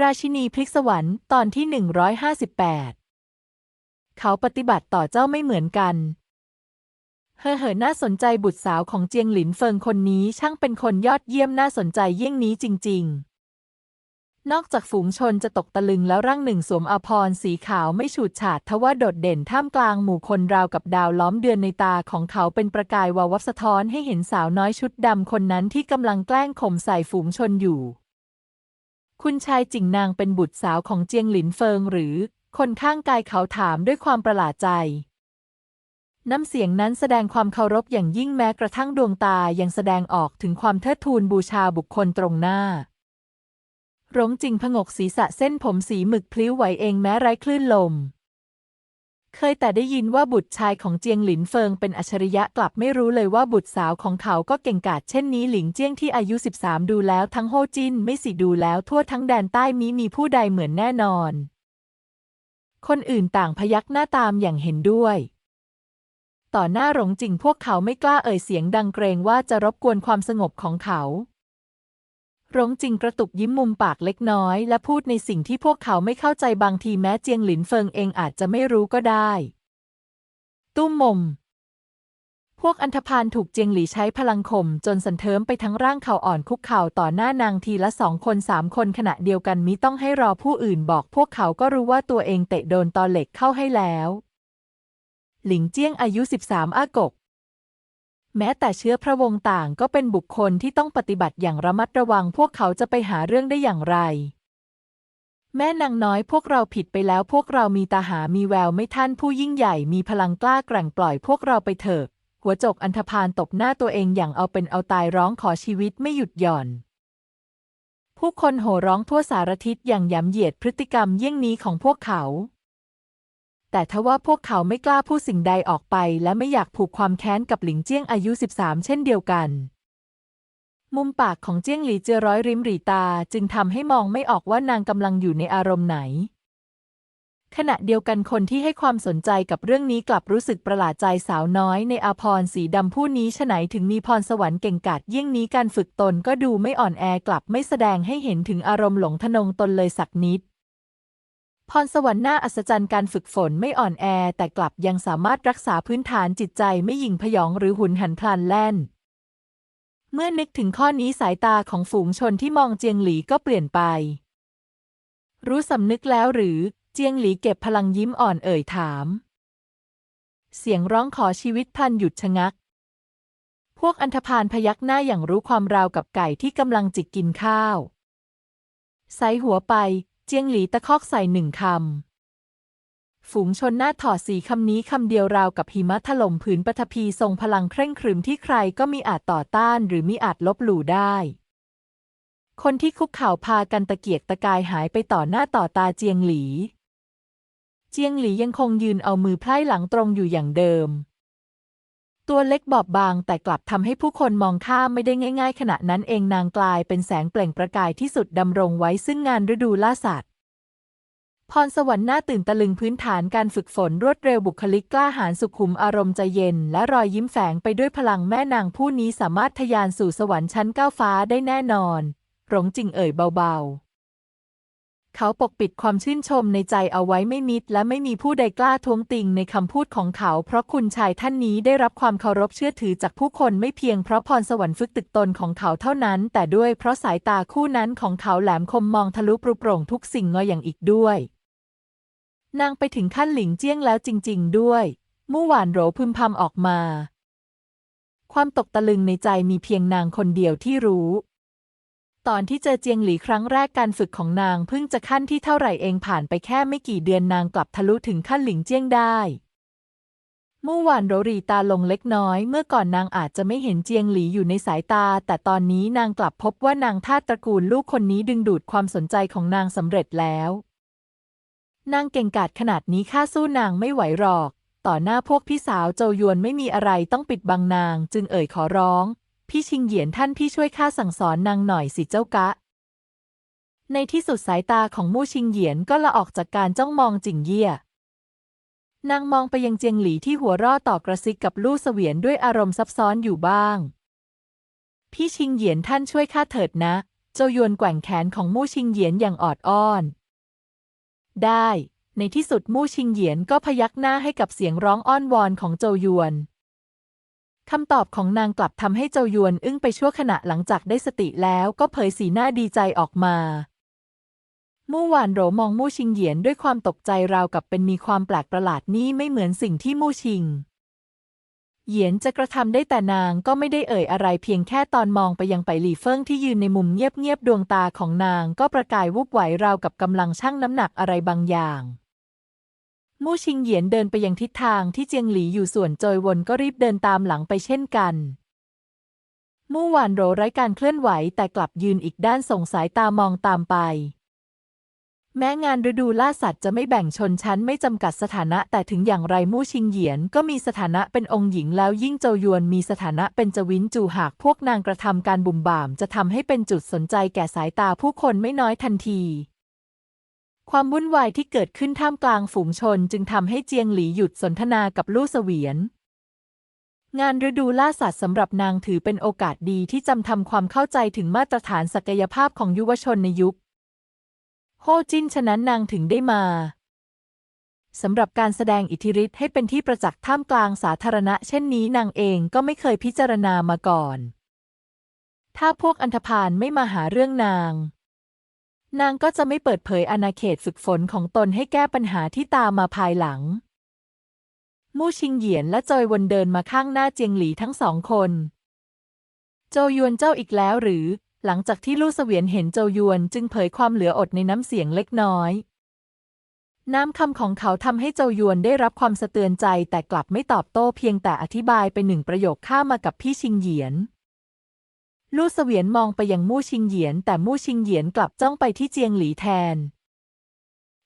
ราชินีพลิกสวรรค์ตอนที่ 158 เขาปฏิบัติต่อเจ้าไม่เหมือนกัน เฮ่อเฮ่อน่าสนใจบุตรสาวของเจียงหลินเฟิงคนนี้ช่างเป็นคนยอดเยี่ยมน่าสนใจเยี่ยงนี้จริง ๆ นอกจากฝูงชนจะตกตะลึงแล้วร่างหนึ่งสวมอภรณ์สีขาวไม่ฉูดฉาดทว่าโดดเด่นท่ามกลางหมู่คนราวกับดาวล้อมเดือนในตาของเขาเป็นประกายวาววับสะท้อนให้เห็นสาวน้อยชุดดำคนนั้นที่กำลังแกล้งข่มใส่ฝูงชนอยู่ คุณชายจิงนางเป็นบุตรสาวของเจียงหลินเฟิงหรือ คนข้างกายเขาถามด้วยความประหลาดใจ น้ำเสียงนั้นแสดงความเคารพอย่างยิ่งแม้กระทั่งดวงตายังแสดงออกถึงความเทิดทูนบูชาบุคคลตรงหน้าร้งจิงผงกศีรษะเส้นผมสีหมึกพลิ้วไหวเองแม้ไร้คลื่นลม เคยแต่ได้ยินว่าบุตรชายของเจียงหลินเฟิงเป็นอัจฉริยะกลับไม่รู้เลยว่าบุตรสาวของเขาก็เก่งกาจเช่นนี้หลิงเจียงที่อายุ 13 ดูแล้วทั้งโฮจินไม่สิดูแล้วทั่วทั้งแดนใต้มีมีผู้ใดเหมือนแน่นอน คนอื่นต่างพยักหน้าตามอย่างเห็นด้วย ต่อหน้าหลงจิงพวกเขาไม่กล้าเอ่ยเสียงดังเกรงว่าจะรบกวนความสงบของเขา หลงจิงกระตุกยิ้มมุมปากเล็กน้อย และพูดในสิ่งที่พวกเขาไม่เข้าใจบางทีแม้เจียงหลินเฟิงเองอาจจะไม่รู้ก็ได้ ตุ้มมม พวกอันธพาลถูกเจียงหลีใช้พลังข่มจนสันเทิมไปทั้งร่างเขาอ่อนคุกเข่าต่อหน้านางทีละสองคนสามคนขณะเดียวกันมิต้องให้รอผู้อื่นบอก พวกเขาก็รู้ว่าตัวเองเตะโดนตอเหล็กเข้าให้แล้ว หลิงเจี้ยงอายุ 13 อากก แม้แต่เชื้อพระวงศ์ต่างก็เป็นบุคคลที่ต้องปฏิบัติอย่างระมัดระวังพวกเขาจะไปหาเรื่องได้อย่างไร แม่นางน้อยพวกเราผิดไปแล้วพวกเรามีตาหามีแววไม่ท่านผู้ยิ่งใหญ่มีพลังกล้าแกร่งปล่อยพวกเราไปเถอะ หัวจกอันธพาลตบหน้าตัวเองอย่างเอาเป็นเอาตายร้องขอชีวิตไม่หยุดหย่อน ผู้คนโห่ร้องทั่วสารทิศอย่างย้ำเหยียดพฤติกรรมเยี่ยงนี้ของพวกเขา แต่ทว่าพวกเขาไม่กล้าพูดสิ่งใดออกไป และไม่อยากผูกความแค้นกับหลิงเจี้ยงอายุ 13 เช่นเดียวกัน มุมปากของเจี้ยงหลีเจอร้อยริมหรีตาจึงทำให้มองไม่ออกว่านางกำลังอยู่ในอารมณ์ไหน ขณะเดียวกันคนที่ให้ความสนใจกับเรื่องนี้กลับรู้สึกประหลาดใจสาวน้อยในอาพรสีดำผู้นี้ฉไหนถึงมีพรสวรรค์เก่งกาจเยี่ยงนี้การฝึกตนก็ดูไม่อ่อนแอกลับไม่แสดงให้เห็นถึงอารมณ์หลงทะนงตนเลยสักนิด พรสวรรค์น่าอัศจรรย์การฝึกฝนไม่อ่อนแอ แต่กลับยังสามารถรักษาพื้นฐานจิตใจไม่หยิ่งพยองหรือหุนหันพลันแล่น เมื่อนึกถึงข้อนี้สายตาของฝูงชนที่มองเจียงหลีก็เปลี่ยนไป รู้สำนึกแล้วหรือ เจียงหลีเก็บพลังยิ้มอ่อนเอ่ยถาม เสียงร้องขอชีวิตพลันหยุดชะงัก พวกอันธพาลพยักหน้าอย่างรู้ความราวกับไก่ที่กำลังจิกกินข้าวใสหัวไป เจียงหลีตะคอกใส่หนึ่งคำ ฝูงชนหน้าถอดสีคำนี้คำเดียวราวกับหิมะถล่มผืนปฐพีทรงพลังเคร่งครึมที่ใครก็มีอาจต่อต้านหรือมิอาจลบหลู่ได้ คนที่คุกเข่าพากันตะเกียกตะกายหายไปต่อหน้าต่อตาเจียงหลี เจียงหลียังคงยืนเอามือไพร่หลังตรงอยู่อย่างเดิม ตัวเล็กบอบบาง แต่กลับทำให้ผู้คนมองข้ามไม่ได้ง่าย ๆ ขณะนั้นเองนางกลายเป็นแสงเปล่งประกายที่สุดดำรงไว้ซึ่งงานฤดูล่าสัตว์พรสวรรค์หน้าตื่นตะลึงพื้นฐานการฝึกฝนรวดเร็วบุคลิกกล้าหาญสุขุมอารมณ์ใจเย็น และรอยยิ้มแฝงไปด้วยพลังแม่นางผู้นี้สามารถทะยานสู่สวรรค์ชั้นก้าวฟ้าได้แน่นอน หลงจิงเอ่ยเบาๆ เขาปกปิดความชื่นชมในใจเอาไว้ไม่มิด และไม่มีผู้ใดกล้าท้วงติงในคำพูดของเขา เพราะคุณชายท่านนี้ได้รับความเคารพเชื่อถือจากผู้คนไม่เพียงเพราะพรสวรรค์ฝึกตึกตนของเขาเท่านั้น แต่ด้วยเพราะสายตาคู่นั้นของเขาแหลมคมมองทะลุปรุโปร่งทุกสิ่งงออย่างอีกด้วย นางไปถึงขั้นหลิงเจี้ยงแล้วจริง ๆ ด้วยมู่หวานโหรพึมพำออกมา ความตกตะลึงในใจมีเพียงนางคนเดียวที่รู้ ตอนที่เจอเจียงหลีครั้งแรกการฝึกของนางเพิ่งจะขั้นที่เท่าไหร่เองผ่านไปแค่ไม่กี่เดือนนางกลับทะลุถึงขั้นหลิงเจียงได้มู่หวานโรรีตาลงเล็กน้อย เมื่อก่อนนางอาจจะไม่เห็นเจียงหลีอยู่ในสายตา แต่ตอนนี้นางกลับพบว่านางทาตระกูลลูกคนนี้ดึงดูดความสนใจของนางสำเร็จแล้ว นางเก่งกาจขนาดนี้ข้าสู้นางไม่ไหวหรอก ต่อหน้าพวกพี่สาวโจยวนไม่มีอะไรต้องปิดบังนาง จึงเอ่ยขอร้อง พี่ชิงเหยียนท่านพี่ช่วยข้าสั่งสอนนางหน่อยสิเจ้ากะ ในที่สุดสายตาของมู่ชิงเหยียนก็ละออกจากการจ้องมองจิงเยี่ย นางมองไปยังเจียงหลีที่หัวร่อต่อกระซิกกับลู่เสวียนด้วยอารมณ์ซับซ้อนอยู่บ้าง พี่ชิงเหยียนท่านช่วยข้าเถิดนะโจวยวนแกว่งแขนของมู่ชิงเหยียนอย่างออดอ้อน ได้ ในที่สุดมู่ชิงเหยียนก็พยักหน้าให้กับเสียงร้องอ้อนวอนของโจยวน คำตอบของนางกลับทำให้โจวยวนอึ้งไปชั่วขณะหลังจากได้สติแล้วก็เผยสีหน้าดีใจออกมามู่หวานโหรมองมู่ชิงเหยียนด้วยความตกใจราวกับเป็นมีความแปลกประหลาดนี่ไม่เหมือนสิ่งที่มู่ชิง เหยียนจะกระทำได้แต่นางก็ไม่ได้เอ่ยอะไรเพียงแค่ตอนมองไปยังไปหลี่เฟิ่งที่ยืนในมุมเงียบๆดวงตาของนางก็ประกายวุบไหวราวกับกำลังชั่งน้ำหนักอะไรบางอย่าง มู่ชิงเหยียนเดินไปยังทิศทางที่เจียงหลีอยู่ส่วนโจยวนก็รีบเดินตามหลังไปเช่นกัน มู่หวานโรไร้การเคลื่อนไหวแต่กลับยืนอีกด้านส่งสายตามองตามไป แม้งานฤดูล่าสัตว์จะไม่แบ่งชนชั้นไม่จำกัดสถานะ แต่ถึงอย่างไรมู่ชิงเหยียนก็มีสถานะเป็นองค์หญิงแล้วยิ่งโจยวนมีสถานะเป็นจวินจูหากพวกนางกระทำการบุ่มบ่าม จะทำให้เป็นจุดสนใจแก่สายตาผู้คนไม่น้อยทันที ความวุ่นวายที่เกิดขึ้นท่ามกลางฝูงชนจึงทำให้เจียงหลีหยุดสนทนากับลู่เสวียน งานฤดูล่าสัตว์สำหรับนางถือเป็นโอกาสดีที่จำทำความเข้าใจถึงมาตรฐานศักยภาพของยุวชนในยุค โฮจินฉะนั้นนางถึงได้มาสำหรับการแสดงอิทธิฤทธิ์ให้เป็นที่ประจักษ์ท่ามกลางสาธารณะ เช่นนี้นางเองก็ไม่เคยพิจารณามาก่อน ถ้าพวกอันธพาลไม่มาหาเรื่องนาง นางก็จะไม่เปิดเผยอาณาเขตฝึกฝนของตนให้แก้ปัญหาที่ตามมาภายหลัง มู่ชิงเหยียนและจอยวนเดินมาข้างหน้าเจียงหลีทั้งสองคน โจยวนเจ้าอีกแล้วหรือ หลังจากที่ลู่เสวียนเห็นโจยวนจึงเผยความเหลืออดในน้ำเสียงเล็กน้อย น้ำคำของเขาทำให้โจยวนได้รับความสะเตือนใจแต่กลับไม่ตอบโต้เพียงแต่อธิบายไปหนึ่งประโยคข้ามมากับพี่ชิงเหยียน ลู่เสวียนมองไปยังมู่ชิงเหยียน แต่มู่ชิงเหยียนกลับจ้องไปที่เจียงหลีแทน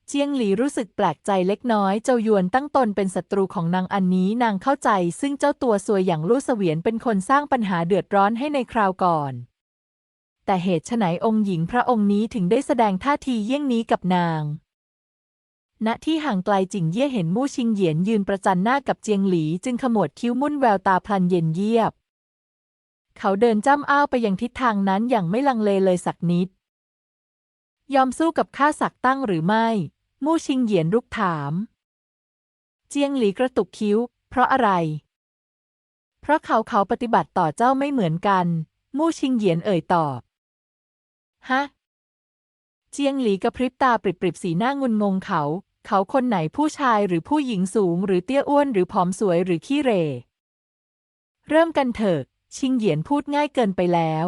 เจียงหลีรู้สึกแปลกใจเล็กน้อย เจ้ายวนตั้งตนเป็นศัตรูของนางอันนี้นางเข้าใจ ซึ่งเจ้าตัวซวยอย่างลู่เสวียนเป็นคนสร้างปัญหาเดือดร้อนให้ในคราวก่อน แต่เหตุไฉนองค์หญิงพระองค์นี้ถึงได้แสดงท่าทีเยี่ยงนี้กับนางณที่ห่างไกลจิงเย่เห็นมู่ชิงเหยียนยืนประจันหน้ากับเจียงหลี จึงขมวดคิ้วมุ่นแววตาพลันเย็นเยียบ เขาเดินจ้ำอ้าวไปยังทิศทางนั้นอย่างไม่ลังเลเลยสักนิด ยอมสู้กับข้าศักดิ์ตั้งหรือไม่ มู่ชิงเหยียนรุกถาม เจียงหลีกระตุกคิ้ว เพราะอะไร เพราะเขาเขาปฏิบัติต่อเจ้าไม่เหมือนกัน มู่ชิงเหยียนเอ่ยตอบ ฮะ เจียงหลีกระพริบตาปริบๆสีหน้างุนงงเขา เขาคนไหนผู้ชายหรือผู้หญิงสูง หรือเตี้ยอ้วนหรือผอมสวยหรือขี้เร เริ่มกันเถอะ ชิงเหยียนพูดง่ายเกินไปแล้ว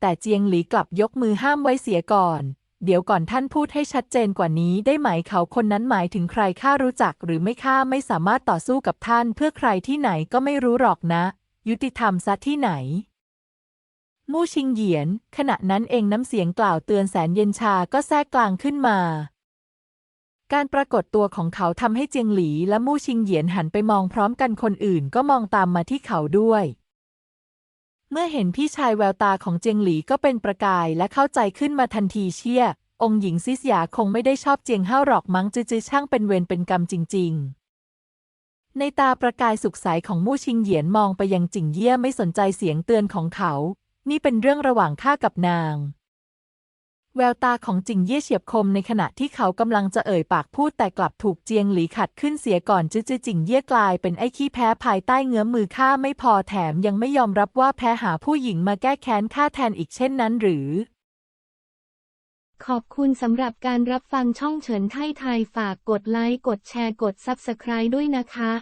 แต่เจียงหลีกลับยกมือห้ามไว้เสียก่อน เดี๋ยวก่อนท่านพูดให้ชัดเจนกว่านี้ได้ไหมเขาคนนั้นหมายถึงใครข้ารู้จักหรือไม่ข้าไม่สามารถต่อสู้กับท่าน เพื่อใครที่ไหนก็ไม่รู้หรอกนะ ยุติธรรมซะที่ไหน มู่ชิงเหยียน ขณะนั้นเองน้ำเสียงกล่าวเตือนแสนเย็นชาก็แทรกกลางขึ้นมาการปรากฏตัวของเขาทำให้เจียงหลีและมู่ชิงเหยียนหันไปมองพร้อมกันคนอื่นก็มองตามมาที่เขาด้วย เมื่อเห็นพี่ชายแววตาของเจียงหลีก็เป็นประกายและเข้าใจขึ้นมาทันทีเชี่ย องค์หญิงซิสยาคงไม่ได้ชอบเจียงเฮ้าหรอกมั้งจื้อช่างเป็นเวรเป็นกรรมจริง ๆ ในตาประกายสุขใสของมู่ชิงเหยียนมองไปยังจิงเย่ยไม่สนใจเสียงเตือนของเขา นี่เป็นเรื่องระหว่างข้ากับนาง แววตาของจิงเย่เฉียบคมในขณะที่เขากำลังจะเอ่ยปากพูดแต่กลับถูกเจียงหลีขัดขึ้นเสียก่อนจื้อๆจิงเย่กลายเป็นไอ้ขี้แพ้ภายใต้เงื้อมมือข้าไม่พอแถมยังไม่ยอมรับว่าแพ้หาผู้หญิงมาแก้แค้นข้าแทนอีกเช่นนั้นหรือ ขอบคุณสำหรับการรับฟังช่องเฉินไทยไทยฝากกดไลค์กดแชร์กด Subscribe ด้วยนะคะ